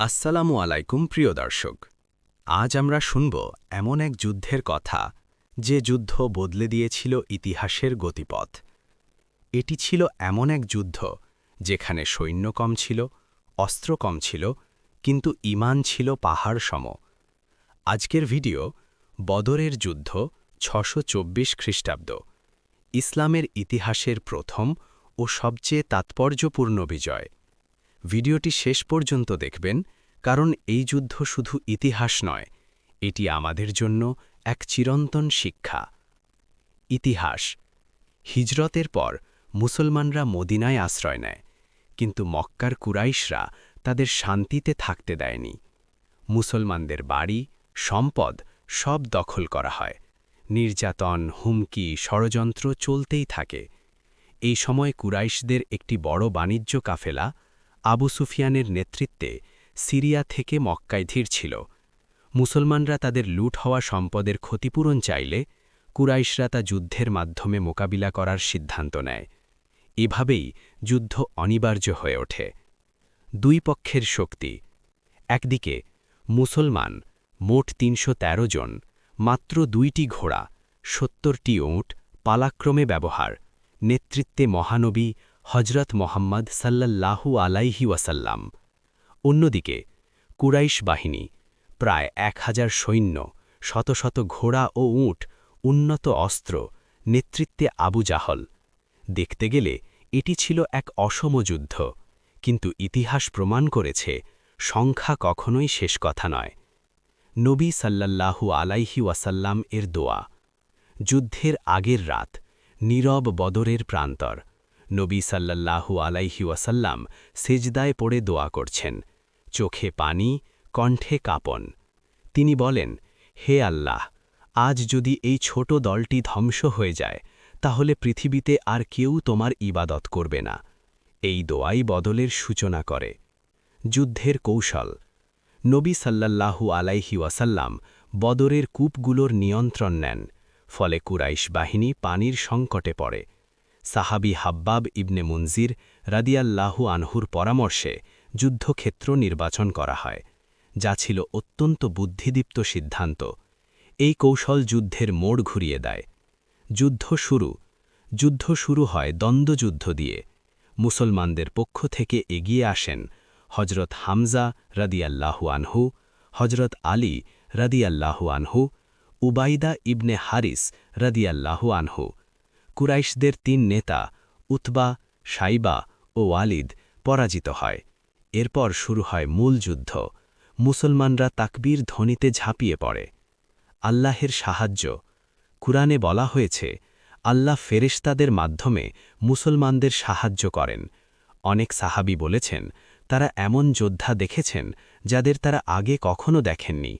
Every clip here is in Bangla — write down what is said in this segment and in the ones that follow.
আসসালামু আলাইকুম, প্রিয় দর্শক। আজ আমরা শুনব এমন এক যুদ্ধের কথা, যে যুদ্ধ বদলে দিয়েছিল ইতিহাসের গতিপথ। এটি ছিল এমন এক যুদ্ধ, যেখানে সৈন্য কম ছিল, অস্ত্র কম ছিল, কিন্তু ইমান ছিল পাহাড় সম আজকের ভিডিও বদরের যুদ্ধ ছশো খ্রিস্টাব্দ, ইসলামের ইতিহাসের প্রথম ও সবচেয়ে তাৎপর্যপূর্ণ বিজয়। ভিডিওটি শেষ পর্যন্ত দেখবেন, কারণ এই যুদ্ধ শুধু ইতিহাস নয়, এটি আমাদের জন্য এক চিরন্তন শিক্ষা। ইতিহাস। হিজরতের পর মুসলমানরা মদিনায় আশ্রয় নেয়, কিন্তু মক্কার কুরাইশরা তাদের শান্তিতে থাকতে দেয়নি। মুসলমানদের বাড়ি, সম্পদ সব দখল করা হয়। নির্যাতন, হুমকি, ষড়যন্ত্র চলতেই থাকে। এই সময় কুরাইশদের একটি বড় বাণিজ্য কাফেলা আবু সুফিয়ানের নেতৃত্বে সিরিয়া থেকে মক্কায় ধীরছিল মুসলমানরা তাদের লুট হওয়া সম্পদের ক্ষতিপূরণ চাইলে কুরাইশরা তা যুদ্ধের মাধ্যমে মোকাবিলা করার সিদ্ধান্ত নেয়। এভাবেই যুদ্ধ অনিবার্য হয়ে ওঠে। দুই পক্ষের শক্তি। একদিকে মুসলমান মোট তিনশো তেরো জন, মাত্র দুইটি ঘোড়া, সত্তরটি ওঁট, পালাক্রমে ব্যবহার, নেতৃত্বে মহানবী হজরত মোহাম্মদ সাল্লাল্লাহু আলাইহি ওয়াসাল্লাম। অন্যদিকে, কুরাইশ বাহিনী প্রায় এক হাজার সৈন্য, শত শত ঘোড়া ও উঁট, উন্নত অস্ত্র, নেতৃত্বে আবু জাহল। দেখতে গেলে এটি ছিল এক অসম যুদ্ধ, কিন্তু ইতিহাস প্রমাণ করেছে সংখ্যা কখনোই শেষ কথা নয়। নবী সাল্লাল্লাহু আলাইহি ওয়াসাল্লাম এর দোয়া, যুদ্ধের আগের রাত, নীরব বদরের প্রান্তর নবী সাল্লাল্লাহু আলাইহি ওয়াসাল্লাম সেজদায় পড়ে দোয়া করছেন। চোখে পানি, কণ্ঠে কাপন। তিনি বলেন, হে আল্লাহ, আজ যদি এই ছোট দলটি ধ্বংস হয়ে যায়, তাহলে পৃথিবীতে আর কেউ তোমার ইবাদত করবে না। এই দোয়াই বদলের সূচনা করে। যুদ্ধের কৌশল। নবী সাল্লাল্লাহু আলাইহি ওয়াসাল্লাম বদরের কূপগুলোর নিয়ন্ত্রণ নেন, ফলে কুরাইশ বাহিনী পানির সংকটে পড়ে। সাহাবি হাব্বাব ইবনে মুনজির রাদিয়াল্লাহু আনহুর পরামর্শে যুদ্ধক্ষেত্র নির্বাচন করা হয়, যা ছিল অত্যন্ত বুদ্ধিদীপ্ত সিদ্ধান্ত। এই কৌশল যুদ্ধের মোড় ঘুরিয়ে দেয়। যুদ্ধ শুরু। যুদ্ধ শুরু হয় দ্বন্দ্বযুদ্ধ দিয়ে। মুসলমানদের পক্ষ থেকে এগিয়ে আসেন হজরত হামজা রাদিয়াল্লাহু আনহু হজরত আলী রাদিয়াল্লাহু আনহু, উবাইদা ইবনে হারিস রাদিয়াল্লাহু আনহু। কুরাইশদের তিন নেতা, উতবা, সাইবা ও ওয়ালিদ, পরাজিত হয়। এরপর শুরু হয় মূল যুদ্ধ। মুসলমানরা তাকবীর ধ্বনিতে ঝাঁপিয়ে পড়ে। আল্লাহের সাহায্য। কুরআনে বলা হয়েছে, আল্লাহ ফেরেশতাদের মাধ্যমে মুসলমানদের সাহায্য করেন। অনেক সাহাবি বলেছেন, তারা এমন যোদ্ধা দেখেছেন যাদের তারা আগে কখনো দেখেননি।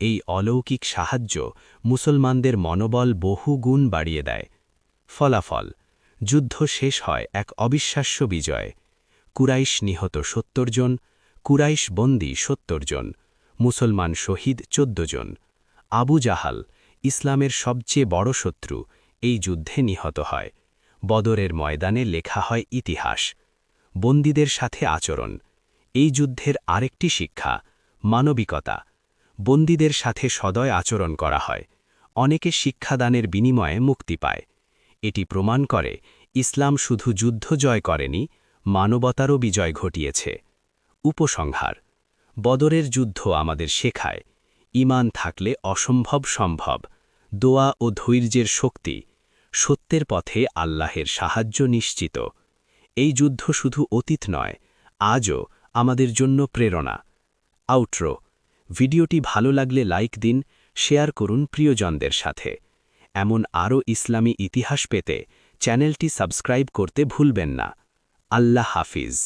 এই অলৌকিক সাহায্য মুসলমানদের মনোবল বহু গুণ বাড়িয়ে দেয়। ফলাফল। যুদ্ধ শেষ হয় এক অবিশ্বাস্য বিজয়। কুরাইশ নিহত সত্তর জন, কুরাইশ বন্দী সত্তর জন, মুসলমান শহীদ চোদ্দ জন। আবু জাহাল, ইসলামের সবচেয়ে বড় শত্রু, এই যুদ্ধে নিহত হয়। বদরের ময়দানে লেখা হয় ইতিহাস। বন্দীদের সাথে আচরণ। এই যুদ্ধের আরেকটি শিক্ষা, মানবিকতা। বন্দীদের সাথে সদয় আচরণ করা হয়। অনেকে শিক্ষাদানের বিনিময়ে মুক্তি পায়। এটি প্রমাণ করে, ইসলাম শুধু যুদ্ধ জয় করেনি, মানবতারও বিজয় ঘটিয়েছে। উপসংহার, বদরের যুদ্ধ আমাদের শেখায়, ইমান থাকলে অসম্ভব সম্ভব, দোয়া ও ধৈর্যের শক্তি, সত্যের পথে আল্লাহের সাহায্য নিশ্চিত। এই যুদ্ধ শুধু অতীত নয়, আজও আমাদের জন্য প্রেরণা। আউট্রো, ভিডিওটি ভালো লাগলে লাইক দিন, শেয়ার করুন প্রিয়জনদের সাথে। এমন আরও ইসলামী ইতিহাস পেতে চ্যানেলটি সাবস্ক্রাইব করতে ভুলবেন না। আল্লাহ হাফিজ।